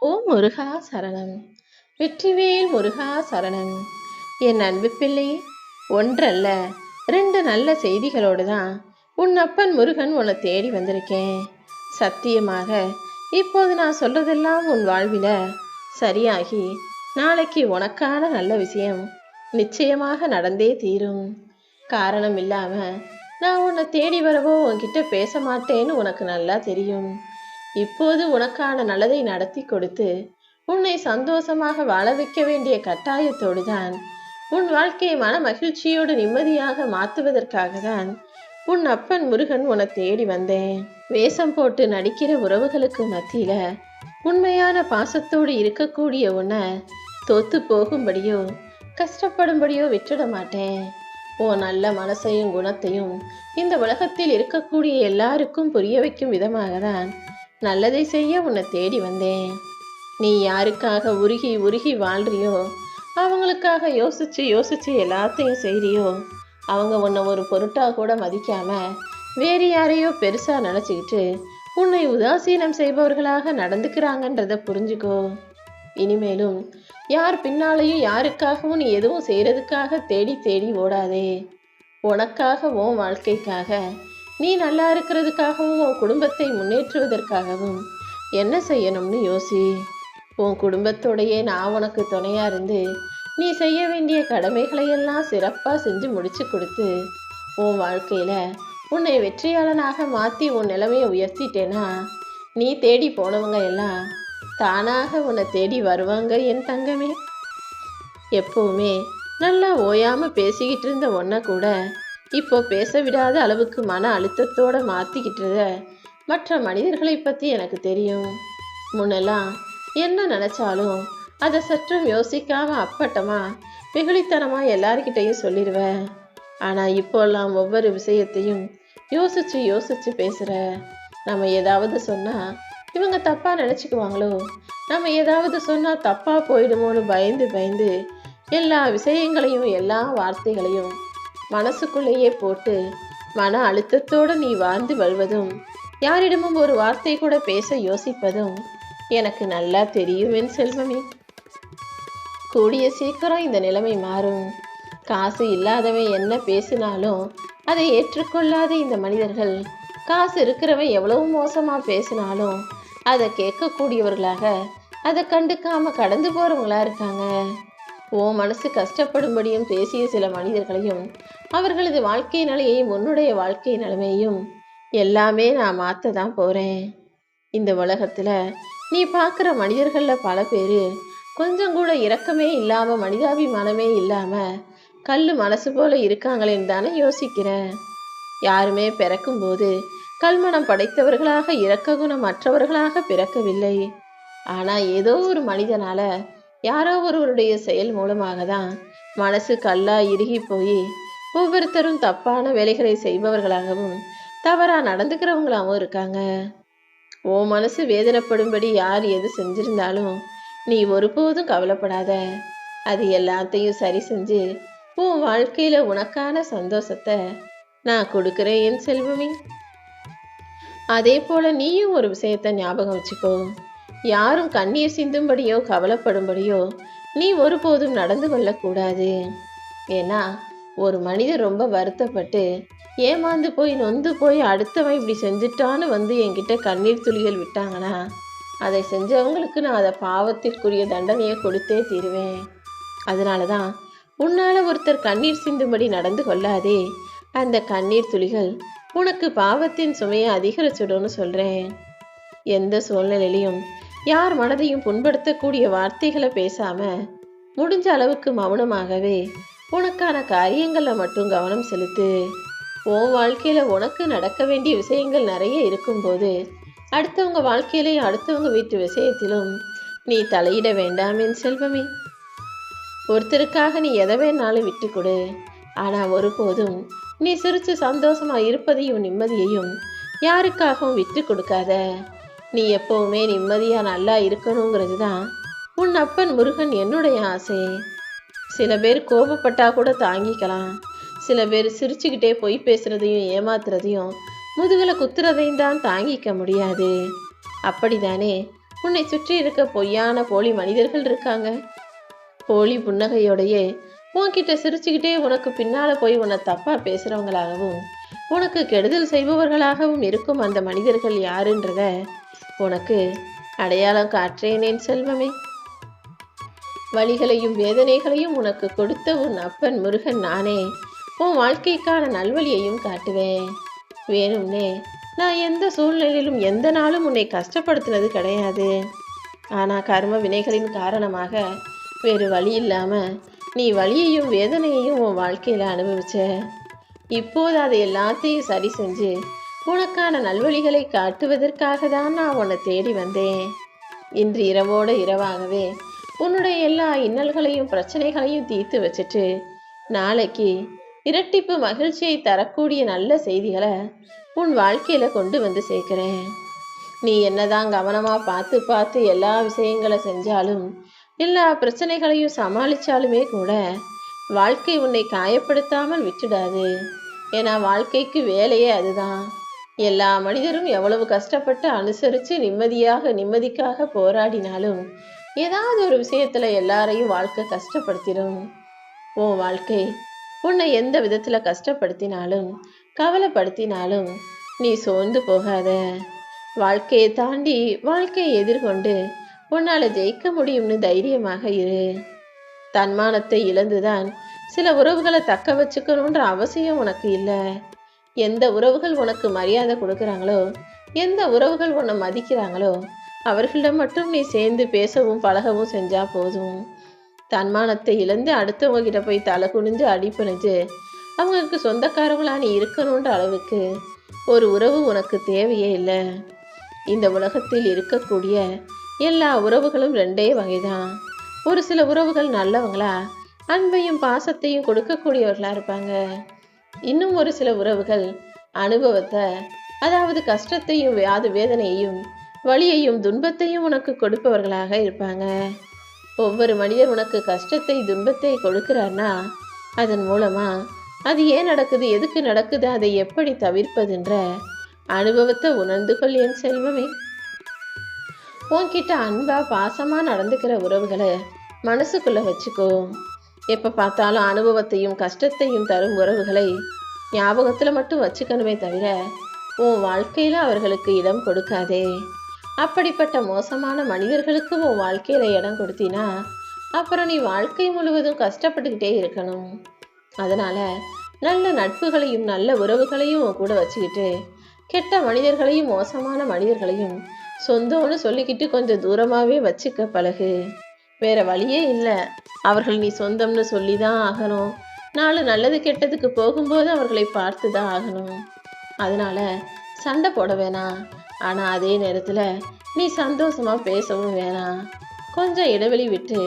ஓம் முருகா சரணம். வெற்றிவேல் முருகா சரணம். என் அன்பு பிள்ளை ஒன்றல்ல ரெண்டு நல்ல செய்திகளோடு தான் உன் அப்பன் முருகன் உன்னை தேடி வந்திருக்கேன். சத்தியமாக இப்போது நான் சொல்றதெல்லாம் உன் வாழ்வில சரியாகி நாளைக்கு உனக்கான நல்ல விஷயம் நிச்சயமாக நடந்தே தீரும். காரணம் இல்லாம நான் உன்னை தேடி வரவோ உன்கிட்ட பேச மாட்டேன்னு உனக்கு நல்லா தெரியும். இப்போது உனக்கான நல்லதை நடத்தி கொடுத்து உன்னை சந்தோஷமாக வாழ வைக்க வேண்டிய கட்டாயத்தோடு தான் உன் வாழ்க்கையை மன மகிழ்ச்சியோடு நிம்மதியாக மாற்றுவதற்காக தான் உன் அப்பன் முருகன் உன்னை தேடி வந்தேன். வேஷம் போட்டு நடிக்கிற உறவுகளுக்கு மத்தியில உண்மையான பாசத்தோடு இருக்கக்கூடிய உன்னை தோத்து போகும்படியோ கஷ்டப்படும்படியோ விட்டுட மாட்டேன். உன் நல்ல மனசையும் குணத்தையும் இந்த உலகத்தில் இருக்கக்கூடிய எல்லாருக்கும் புரிய வைக்கும் விதமாக தான் நல்லதை செய்ய உன்னை தேடி வந்தேன். நீ யாருக்காக உருகி உருகி வாழ்றியோ அவங்களுக்காக யோசிச்சு யோசிச்சு எல்லாத்தையும் செய்கிறியோ அவங்க உன்னை ஒரு பொருட்டாக கூட மதிக்காம வேறு யாரையோ பெருசாக நினச்சிக்கிட்டு உன்னை உதாசீனம் செய்பவர்களாக நடந்துக்கிறாங்கன்றத புரிஞ்சுக்கோ. இனிமேலும் யார் பின்னாலேயும் யாருக்காகவும் நீ எதுவும் செய்கிறதுக்காக தேடி தேடி ஓடாதே. உனக்காக உன் வாழ்க்கைக்காக நீ நல்லா இருக்கிறதுக்காகவும் உன் குடும்பத்தை முன்னேற்றுவதற்காகவும் என்ன செய்யணும்னு யோசி. உன் குடும்பத்தோடையே நான் உனக்கு துணையா இருந்து நீ செய்ய வேண்டிய கடமைகளை எல்லாம் செஞ்சு முடிச்சு கொடுத்து உன் வாழ்க்கையில் உன்னை வெற்றியாளனாக மாற்றி உன் நிலைமையை உயர்த்திட்டேனா? நீ தேடி போனவங்க எல்லாம் தானாக உன்னை தேடி வருவாங்க என் தங்கமே. எப்பவுமே நல்லா ஓயாமல் பேசிக்கிட்டு இருந்த ஒன்றை கூட இப்போ பேச விடாத அளவுக்கு மன அழுத்தத்தோட மாத்திக்கிட்டத மற்ற மனிதர்களை பத்தி எனக்கு தெரியும். முன்னெல்லாம் என்ன நினைச்சாலும் அதை சற்றும் யோசிக்காம அப்பட்டமா வெகுளித்தனமா எல்லார்கிட்டையும் சொல்லிடுவேன் ஆனா இப்போல்லாம் ஒவ்வொரு விஷயத்தையும் யோசிச்சு யோசிச்சு பேசுற. நம்ம ஏதாவது சொன்னா இவங்க தப்பா நினைச்சுக்குவாங்களோ? நம்ம ஏதாவது சொன்னா தப்பா போயிடுமோன்னு பயந்து பயந்து எல்லா விஷயங்களையும் எல்லா வார்த்தைகளையும் மனசுக்குள்ளேயே போட்டு மன அழுத்தத்தோடு நீ வாழ்ந்து வருவதும் யாரிடமும் ஒரு வார்த்தை கூட பேச யோசிப்பதும் எனக்கு நல்லா தெரியும் என் செல்வமே. கூடிய சீக்கிரம் இந்த நிலைமை மாறும். காசு இல்லாதவன் என்ன பேசினாலும் அதை ஏற்றுக்கொள்ளாத இந்த மனிதர்கள் காசு இருக்கிறவன் எவ்வளவு மோசமாக பேசினாலும் அதை கேட்கக்கூடியவர்களாக அதை கண்டுக்காம கடந்து போறவங்களா இருக்காங்க. ஓ மனசு கஷ்டப்படும்படியும் பேசிய சில மனிதர்களையும் அவர்களது வாழ்க்கை நிலையையும் உன்னுடைய வாழ்க்கை நிலைமையும் எல்லாமே நான் மாற்ற தான் போகிறேன் இந்த உலகத்தில் நீ பார்க்குற மனிதர்களில் பல பேர் கொஞ்சம் கூட இரக்கமே இல்லாமல் மனிதாபிமானமே இல்லாமல் கல் மனசு போல இருக்காங்களேன்னு தானே யோசிக்கிறேன் யாருமே பிறக்கும்போது கல்மனம் படைத்தவர்களாக இரக்க குணம் மற்றவர்களாக பிறக்கவில்லை. ஆனால் ஏதோ ஒரு மனிதனால யாரோ ஒருவருடைய செயல் மூலமாக தான் மனசு கல்லா இறுகி போய் ஒவ்வொருத்தரும் தப்பான வேலைகளை செய்பவர்களாகவும் தவறா நடந்துக்கிறவங்களாகவும் இருக்காங்க. ஓ மனசு வேதனைப்படும்படி யார் எது செஞ்சிருந்தாலும் நீ ஒருபோதும் கவலைப்படாத. அது எல்லாத்தையும் சரி செஞ்சு உன் வாழ்க்கையில உனக்கான சந்தோஷத்தை நான் கொடுக்குறேன் என் செல்வமே. அதே போல நீயும் ஒரு விஷயத்த ஞாபகம் வச்சுக்கோ. யாரும் கண்ணீர் சிந்தும்படியோ கவலைப்படும்படியோ நீ ஒருபோதும் நடந்து கொள்ளக்கூடாது. ஏன்னா ஒரு மனிதர் ரொம்ப வருத்தப்பட்டு ஏமாந்து போய் நொந்து போய் அடுத்தவன் இப்படி செஞ்சுட்டான்னு வந்து என்கிட்ட கண்ணீர் துளிகள் விட்டாங்கன்னா அதை செஞ்சவங்களுக்கு நான் அதை பாவத்திற்குரிய தண்டனையை கொடுத்தே தீருவேன். அதனால தான் உன்னால் ஒருத்தர் கண்ணீர் சிந்தும்படி நடந்து கொள்ளாதே. அந்த கண்ணீர் துளிகள் உனக்கு பாவத்தின் சுமையை அதிகரிச்சிடும்னு சொல்கிறேன் எந்த சூழ்நிலையிலையும் யார் மனதையும் புண்படுத்தக்கூடிய வார்த்தைகளை பேசாம முடிஞ்ச அளவுக்கு மௌனமாகவே உனக்கான காரியங்களில் மட்டும் கவனம் செலுத்து. உன் வாழ்க்கையில் உனக்கு நடக்க வேண்டிய விஷயங்கள் நிறைய இருக்கும்போது அடுத்தவங்க வாழ்க்கையிலையும் அடுத்தவங்க வீட்டு விஷயத்திலும் நீ தலையிட வேண்டாம் என் செல்வமே. ஒருத்தருக்காக நீ எதை வேணாலும் விட்டு கொடு. ஆனால் ஒருபோதும் நீ சிரித்து சந்தோஷமா இருப்பதையும் நிம்மதியையும் யாருக்காகவும் விட்டு கொடுக்காத. நீ எப்பவுமே நிம்மதியா நல்லா இருக்கணுங்கிறது தான் உன் அப்பன் முருகன் என்னுடைய ஆசை சில பேர் கோபப்பட்டா கூட தாங்கிக்கலாம். சில பேர் சிரிச்சுக்கிட்டே பொய் பேசுறதையும் ஏமாத்துறதையும் முதுகில் குத்துறதையும் தான் தாங்கிக்க முடியாது. அப்படிதானே? உன்னை சுற்றி இருக்க பொய்யான போலி மனிதர்கள் இருக்காங்க. போலி புன்னகையோடையே உன்கிட்ட சிரிச்சுக்கிட்டே உனக்கு பின்னால் போய் உன்னை தப்பாக பேசுகிறவங்களாகவும் உனக்கு கெடுதல் செய்பவர்களாகவும் இருக்கும் அந்த மனிதர்கள் யாருன்றத உனக்கு அடையாளம் காற்றேனேன் செல்வமே. வழிகளையும் வேதனைகளையும் உனக்கு கொடுத்த உன் அப்பன் முருகன் நானே. உன் வாழ்க்கைக்கான நல்வழியையும் காட்டுவேன். வேணும்னே நான் எந்த சூழ்நிலையிலும் எந்த நாளும் உன்னை கஷ்டப்படுத்தினது கிடையாது. ஆனால் கர்ம வினைகளின் காரணமாக வேறு வழி இல்லாமல் நீ வழியையும் வேதனையையும் உன் வாழ்க்கையில் அனுபவிச்ச. இப்போது அதை எல்லாத்தையும் சரி செஞ்சு உனக்கான நல்வழிகளை காட்டுவதற்காக தான் நான் உன்னை தேடி வந்தேன். இன்று இரவோடு இரவாகவே உன்னுடைய எல்லா இன்னல்களையும் பிரச்சனைகளையும் தீர்த்து வச்சுட்டு நாளைக்கு இரட்டிப்பு மகிழ்ச்சியை தரக்கூடிய நல்ல செய்திகளை உன் வாழ்க்கையில கொண்டு வந்து சேர்க்கிறேன். நீ என்னதான் கவனமா பார்த்து பார்த்து எல்லா விஷயங்களை செஞ்சாலும் எல்லா பிரச்சனைகளையும் சமாளிச்சாலுமே கூட வாழ்க்கை உன்னை காயப்படுத்தாமல் விட்டுடாது. ஏன்னா வாழ்க்கைக்கு வேலையே அதுதான். எல்லா மனிதரும் எவ்வளவு கஷ்டப்பட்டு அனுசரித்து நிம்மதியாக நிம்மதிக்காக போராடினாலும் ஏதாவது ஒரு விஷயத்தில் எல்லாரையும் வாழ்க்கை கஷ்டப்படுத்திடும் உன் வாழ்க்கை உன்னை எந்த விதத்தில் கஷ்டப்படுத்தினாலும் கவலைப்படுத்தினாலும் நீ சோர்ந்து போகாத. வாழ்க்கையை தாண்டி வாழ்க்கையை எதிர்கொண்டு உன்னால் ஜெயிக்க முடியும்னு தைரியமாக இரு. தன்மானத்தை இழந்துதான் சில உறவுகளை தக்க வச்சுக்கணுன்ற அவசியம் உனக்கு இல்லை. எந்த உறவுகள் உனக்கு மரியாதை கொடுக்குறாங்களோ எந்த உறவுகள் உன்னை மதிக்கிறாங்களோ அவர்களிடம் மட்டும் நீ சேர்ந்து பேசவும் பழகவும் செஞ்சா போதும். தன்மானத்தை இழந்து அடுத்தவங்க கிட்ட போய் தலை குனிஞ்சு அடிப்பணிஞ்சு அவங்களுக்கு சொந்தக்காரங்களா நீ இருக்கணுன்ற அளவுக்கு ஒரு உறவு உனக்கு தேவையே இல்லை. இந்த உலகத்தில் இருக்கக்கூடிய எல்லா உறவுகளும் ரெண்டே வகைதான். ஒரு சில உறவுகள் நல்லவங்களா அன்பையும் பாசத்தையும் கொடுக்கக்கூடியவர்களா இருப்பாங்க. இன்னும் ஒரு சில உறவுகள் அனுபவத்தை அதாவது கஷ்டத்தையும் வியாது வேதனையையும் வலியையும் துன்பத்தையும் உனக்கு கொடுப்பவர்களாக இருப்பாங்க. ஒவ்வொரு மனிதர் உனக்கு கஷ்டத்தை துன்பத்தை கொடுக்கிறார்னா அதன் மூலமா அது ஏன் நடக்குது எதுக்கு நடக்குது அதை எப்படி தவிர்ப்பதுன்ற அனுபவத்தை உணர்ந்து கொள் என் செல்வமே. உன்கிட்ட அன்பா பாசமா நடந்துக்கிற உறவுகளை மனசுக்குள்ள வச்சுக்கோ. எப்ப பார்த்தாலும் அனுபவத்தையும் கஷ்டத்தையும் தரும் உறவுகளை ஞாபகத்துல மட்டும் வச்சுக்கணுமே தவிர உன் வாழ்க்கையில அவர்களுக்கு இடம் கொடுக்காதே. அப்படிப்பட்ட மோசமான மனிதர்களுக்கு உன் வாழ்க்கையில இடம் கொடுத்தினா அப்புறம் நீ வாழ்க்கை முழுவதும் கஷ்டப்பட்டுக்கிட்டே இருக்கணும். அதனால நல்ல நட்புகளையும் நல்ல உறவுகளையும் உன் கூட வச்சுக்கிட்டு கெட்ட மனிதர்களையும் மோசமான மனிதர்களையும் சொந்தம்னு சொல்லிக்கிட்டு கொஞ்சம் தூரமாகவே வச்சுக்க பழகு. வேற வழியே இல்லை. அவர்கள் நீ சொந்தம்னு சொல்லி தான் ஆகணும். நாலு நல்லது கெட்டதுக்கு போகும்போது அவர்களை பார்த்து தான் ஆகணும். அதனால சண்டை போட வேணாம். ஆனால் அதே நேரத்தில் நீ சந்தோஷமாக பேசவும் வேணாம். கொஞ்சம் இடைவெளி விட்டு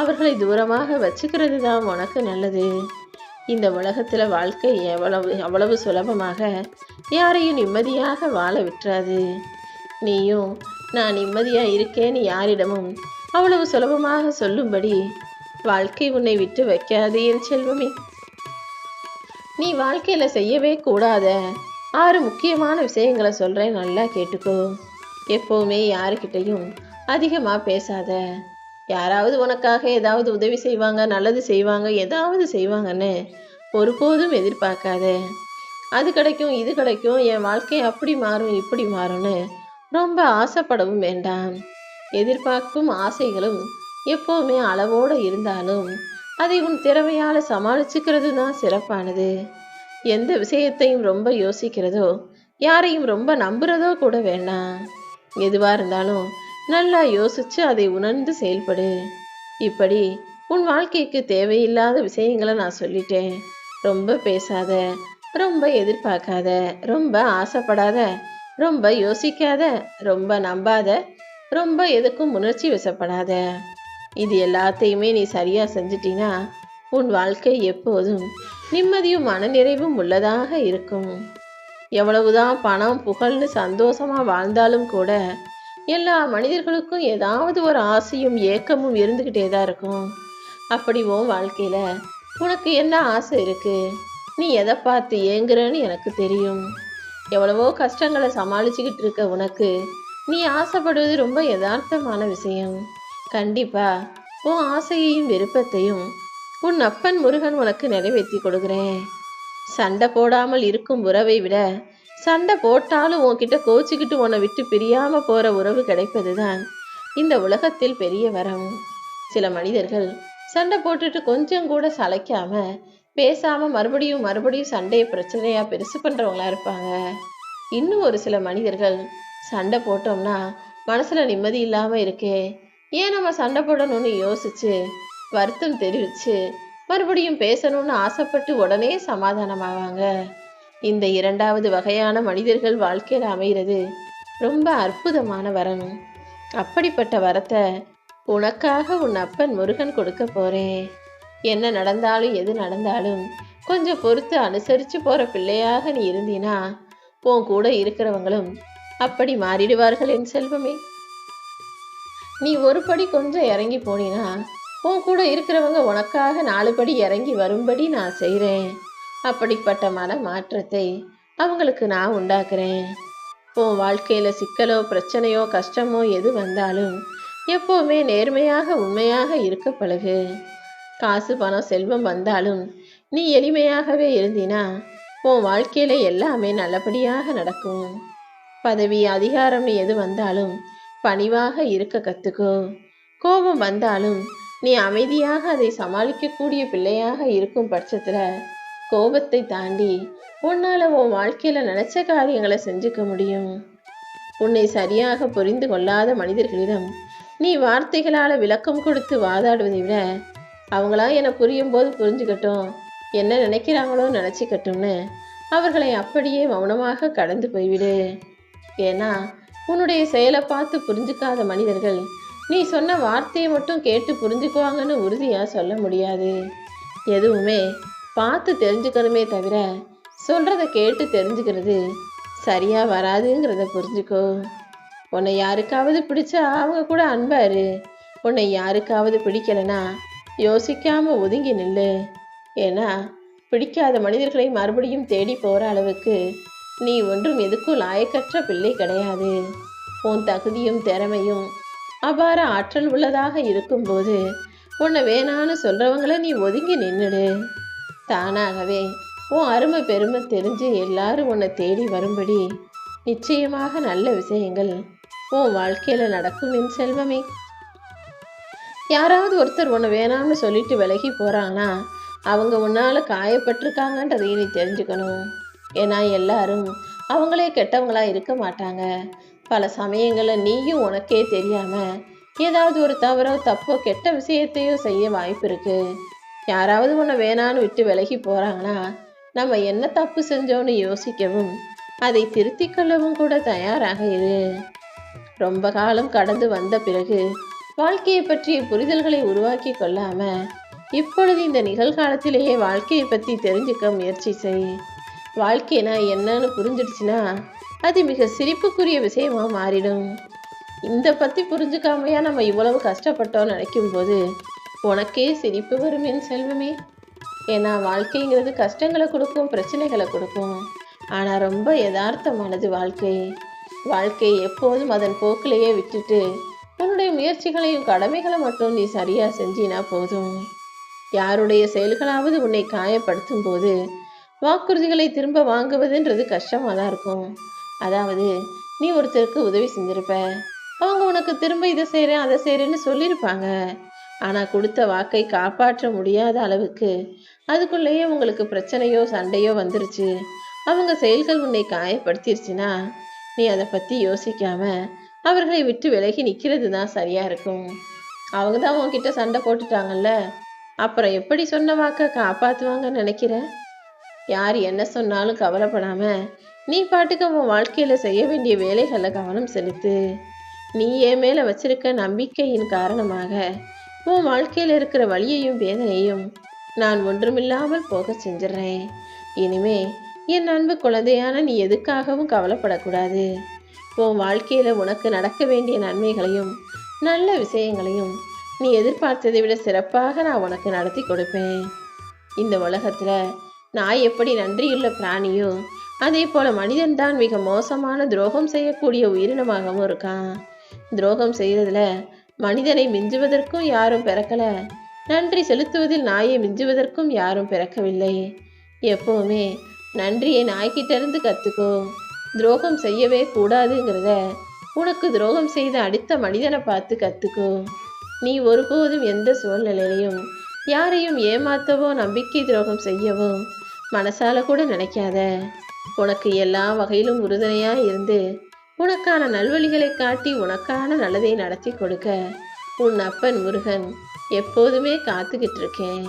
அவர்களை தூரமாக வச்சுக்கிறது தான் உனக்கு நல்லது. இந்த உலகத்தில் வாழ்க்கை எவ்வளவு அவ்வளவு சுலபமாக யாரையும் நிம்மதியாக வாழ விட்டுறாது. நீயும் நான் நிம்மதியாக இருக்கேன்னு யாரிடமும் அவ்வளவு சுலபமாக சொல்லும்படி வாழ்க்கை உன்னை விட்டு வைக்காது என் செல்வமே. நீ வாழ்க்கையில் செய்யவே கூடாத. ஆறு முக்கியமான விஷயங்களை சொல்கிறேன் நல்லா கேட்டுக்கோ. எப்போவுமே யாருக்கிட்டையும் அதிகமாக பேசாத. யாராவது உனக்காக ஏதாவது உதவி செய்வாங்க நல்லது செய்வாங்க ஏதாவது செய்வாங்கன்னு ஒருபோதும் எதிர்பார்க்காத. அது கிடைக்கும் இது கிடைக்கும் என் வாழ்க்கை அப்படி மாறும் இப்படி மாறும்னு ரொம்ப ஆசைப்படவும் வேண்டாம். எதிர்பார்க்கும் ஆசைகளும் எப்போவுமே அளவோடு இருந்தாலும் அதை உன் திறமையால் சமாளிச்சுக்கிறது தான் சிறப்பானது. எந்த விஷயத்தையும் ரொம்ப யோசிக்கிறதோ யாரையும் ரொம்ப நம்புறதோ கூட வேண்டாம். எதுவாக இருந்தாலும் நல்லா யோசிச்சு அதை உணர்ந்து செயல்படு. இப்படி உன் வாழ்க்கைக்கு தேவையில்லாத விஷயங்களை நான் சொல்லிட்டேன். ரொம்ப பேசாத ரொம்ப எதிர்பார்க்காத ரொம்ப ஆசைப்படாத ரொம்ப யோசிக்காத ரொம்ப நம்பாத ரொம்ப எதுக்கும் உணர்ச்சி வசப்படாத. இது எல்லாத்தையுமே நீ சரியா செஞ்சிட்டினா உன் வாழ்க்கை எப்போதும் நிம்மதியும் மனநிறைவும் உள்ளதாக இருக்கும். எவ்வளவுதான் பணம் புகழ்னு சந்தோஷமா வாழ்ந்தாலும் கூட எல்லா மனிதர்களுக்கும் ஏதாவது ஒரு ஆசையும் ஏக்கமும் இருந்துக்கிட்டே தான் இருக்கும். அப்படி உன் வாழ்க்கையில உனக்கு என்ன ஆசை இருக்கு? நீ எதை பார்த்து ஏங்குறன்னு எனக்கு தெரியும். எவ்வளவோ கஷ்டங்களை சமாளிச்சுக்கிட்டு இருக்க உனக்கு நீ ஆசைப்படுவது ரொம்ப யதார்த்தமான விஷயம். கண்டிப்பா. உன் ஆசையையும் விருப்பத்தையும் உன் அப்பன் முருகன் உனக்கு நிறைவேற்றி கொடுக்குறேன். சண்டை போடாமல் இருக்கும் உறவை விட சண்டை போட்டாலும் உன்கிட்ட கோச்சிக்கிட்டு உன்னை விட்டு பிரியாம போற உறவு கிடைப்பதுதான் இந்த உலகத்தில் பெரிய வரம். சில மனிதர்கள் சண்டை போட்டுட்டு கொஞ்சம் கூட சளைக்காம பேசாம மறுபடியும் மறுபடியும் சண்டையை பிரச்சனையா பெருசு பண்றவங்களா இருப்பாங்க. இன்னும் ஒரு சில மனிதர்கள் சண்டை போட்டோம்னா மனசுல நிம்மதி இல்லாம இருக்கே. ஏன் நம்ம சண்டை போடணும்னு யோசிச்சு வருத்தம் தெரிவிச்சு மறுபடியும் பேசணும்னு ஆசைப்பட்டு உடனே சமாதானமாவாங்க. இந்த இரண்டாவது வகையான மனிதர்கள் வாழ்க்கையில் அமைகிறது ரொம்ப அற்புதமான வரணும். அப்படிப்பட்ட வரத்தை உனக்காக உன் அப்பன் முருகன் கொடுக்க போறேன் என்ன நடந்தாலும் எது நடந்தாலும் கொஞ்சம் பொறுத்து அனுசரித்து போகிற பிள்ளையாக நீ இருந்தீனா உன் கூட இருக்கிறவங்களும் அப்படி மாறிடுவார்கள் என் செல்வமே. நீ ஒரு படி கொஞ்சம் இறங்கி போனீனா உன் கூட இருக்கிறவங்க உனக்காக நாலு படி இறங்கி வரும்படி நான் செய்கிறேன் அப்படிப்பட்ட மன மாற்றத்தை அவங்களுக்கு நான் உண்டாக்குறேன். உன் வாழ்க்கையில் சிக்கலோ பிரச்சனையோ கஷ்டமோ எது வந்தாலும் எப்போவுமே நேர்மையாக உண்மையாக இருக்க பழகு. காசு பணம் செல்வம் வந்தாலும் நீ எளிமையாகவே இருந்தினா உன் வாழ்க்கையில எல்லாமே நல்லபடியாக நடக்கும். பதவி அதிகாரம் எது வந்தாலும் பணிவாக இருக்க கற்றுக்கோ கோபம் வந்தாலும் நீ அமைதியாக அதை சமாளிக்கக்கூடிய பிள்ளையாக இருக்கும் பட்சத்தில் கோபத்தை தாண்டி உன்னால் உன் வாழ்க்கையில் நினச்ச காரியங்களை செஞ்சுக்க முடியும். உன்னை சரியாக புரிந்து கொள்ளாத மனிதர்களிடம் நீ வார்த்தைகளால் விளக்கம் கொடுத்து வாதாடுவதை விட அவங்களா என புரியும் போது புரிஞ்சுக்கட்டும். என்ன நினைக்கிறாங்களோ நினச்சிக்கட்டும்னு அவர்களை அப்படியே மௌனமாக கடந்து போய்விடு. ஏன்னா உன்னுடைய செயலை பார்த்து புரிஞ்சுக்காத மனிதர்கள் நீ சொன்ன வார்த்தையை மட்டும் கேட்டு புரிஞ்சுக்குவாங்கன்னு உறுதியாக சொல்ல முடியாது. எதுவுமே பார்த்து தெரிஞ்சுக்கணுமே தவிர சொல்கிறத கேட்டு தெரிஞ்சுக்கிறது சரியாக வராதுங்கிறத புரிஞ்சுக்கோ. உன்னை யாருக்காவது பிடிச்சா அவங்க கூட அன்பாரு உன்னை யாருக்காவது பிடிக்கலைன்னா யோசிக்காமல் ஒதுங்கி நில்லு. ஏன்னா பிடிக்காத மனிதர்களை மறுபடியும் தேடி போகிற அளவுக்கு நீ ஒன்றும் எதுக்கும் லாயக்கற்ற பிள்ளை கிடையாது. உன் தகுதியும் திறமையும் அபார ஆற்றல் உள்ளதாக இருக்கும்போது உன்னை வேணான்னு சொல்கிறவங்கள நீ ஒதுங்கி நின்றுடு தானாகவே உன் அருமை பெருமை தெரிஞ்சு எல்லாரும் உன்னை தேடி வரும்படி நிச்சயமாக நல்ல விஷயங்கள் உன் வாழ்க்கையில் நடக்கும் என் செல்வமே. யாராவது ஒருத்தர் உன்னை வேணாம்னு சொல்லிட்டு விலகி போகிறாங்கன்னா அவங்க உன்னால் காயப்பட்டிருக்காங்கன்றதையும் நீ தெரிஞ்சுக்கணும். ஏன்னா எல்லாரும் அவங்களே கெட்டவங்களா இருக்க மாட்டாங்க. பல சமயங்களில் நீயும் உனக்கே தெரியாமல் ஏதாவது ஒரு தவறோ தப்போ கெட்ட விஷயத்தையோ செய்ய வாய்ப்பு இருக்கு. யாராவது உன்னை வேணான்னு விட்டு விலகி போகிறாங்கன்னா நம்ம என்ன தப்பு செஞ்சோன்னு யோசிக்கவும் அதை திருத்திக் கொள்ளவும் கூட தயாராக இரு. ரொம்ப காலம் கடந்து வந்த பிறகு வாழ்க்கையை பற்றிய புரிதல்களை உருவாக்கி கொள்ளாம இப்பொழுது இந்த நிகழ்காலத்திலேயே வாழ்க்கையை பற்றி தெரிஞ்சுக்க முயற்சி செய். வாழ்க்கைனா என்னன்னு புரிஞ்சிடுச்சுன்னா அது மிக சிரிப்புக்குரிய விஷயமாக மாறிடும். இந்த பற்றி புரிஞ்சுக்காமையா நம்ம இவ்வளவு கஷ்டப்பட்டோம்னு நினைக்கும் போது உனக்கே சிரிப்பு வரும் என் செல்வமே. ஏன்னா வாழ்க்கைங்கிறது கஷ்டங்களை கொடுக்கும் பிரச்சனைகளை கொடுக்கும். ஆனால் ரொம்ப யதார்த்தமானது வாழ்க்கை. வாழ்க்கை எப்போதும் அதன் போக்கிலேயே விட்டுட்டு உன்னுடைய முயற்சிகளையும் கடமைகளை மட்டும் நீ சரியாக செஞ்சினா போதும். யாருடைய செயல்களாவது உன்னை காயப்படுத்தும் போது வாக்குறுதிகளை திரும்ப வாங்குவதுன்றது கஷ்டமாக தான் இருக்கும். அதாவது நீ ஒருத்தருக்கு உதவி செஞ்சிருப்ப. அவங்க உனக்கு திரும்ப இதை செய்கிறேன் அதை செய்கிறேன்னு சொல்லியிருப்பாங்க. ஆனால் கொடுத்த வாக்கை காப்பாற்ற முடியாத அளவுக்கு அதுக்குள்ளேயே உங்களுக்கு பிரச்சனையோ சண்டையோ வந்துருச்சு. அவங்க செயல்கள் உன்னை காயப்படுத்திருச்சுன்னா நீ அதை பற்றி யோசிக்காம அவர்களை விட்டு விலகி நிற்கிறது தான் சரியாக இருக்கும். அவங்க தான் உன்கிட்ட சண்டை போட்டுட்டாங்கல்ல? அப்புறம் எப்படி சொன்ன வாக்கை காப்பாற்றுவாங்கன்னு நினைக்கிற? யார் என்ன சொன்னாலும் கவலைப்படாம நீ பாட்டுக்கு உன் வாழ்க்கையில செய்ய வேண்டிய வேலைகளில் கவனம் செலுத்து. நீ என் மேல வச்சிருக்க நம்பிக்கையின் காரணமாக உன் வாழ்க்கையில இருக்கிற வழியையும் வேதனையும் நான் ஒன்றுமில்லாமல் போக செஞ்சிடறேன். இனிமே என் அன்பு குழந்தையான நீ எதுக்காகவும் கவலைப்படக்கூடாது. உன் வாழ்க்கையில் உனக்கு நடக்க வேண்டிய நன்மைகளையும் நல்ல விஷயங்களையும் நீ எதிர்பார்த்ததை விட சிறப்பாக நான் உனக்கு நடத்தி கொடுப்பேன். இந்த உலகத்தில் நாய் எப்படி நன்றியுள்ள பிராணியோ அதே போல மனிதன்தான் மிக மோசமான துரோகம் செய்யக்கூடிய உயிரினமாகவும் இருக்கான். துரோகம் செய்யறதுல மனிதனை மிஞ்சுவதற்கும் யாரும் பிறக்கல. நன்றி செலுத்துவதில் நாயை மிஞ்சுவதற்கும் யாரும் பிறக்கவில்லை. எப்பவுமே நன்றியை நாய்கிட்ட இருந்து கத்துக்கோ. துரோகம் செய்யவே கூடாதுங்கிறத உனக்கு துரோகம் செய்த அடுத்த மனிதனை பார்த்து கத்துக்கோ. நீ ஒருபோதும் எந்த சூழ்நிலையிலையும் யாரையும் ஏமாத்தவோ நம்பிக்கை துரோகம் செய்யவோ மனசால கூட நினைக்காத. உனக்கு எல்லா வகையிலும் உறுதுணையா இருந்து உனக்கான நல்வழிகளை காட்டி உனக்கான நல்லதை நடத்தி கொடுக்க உன் அப்பன் முருகன் எப்போதுமே காத்துக்கிட்டு இருக்கேன்.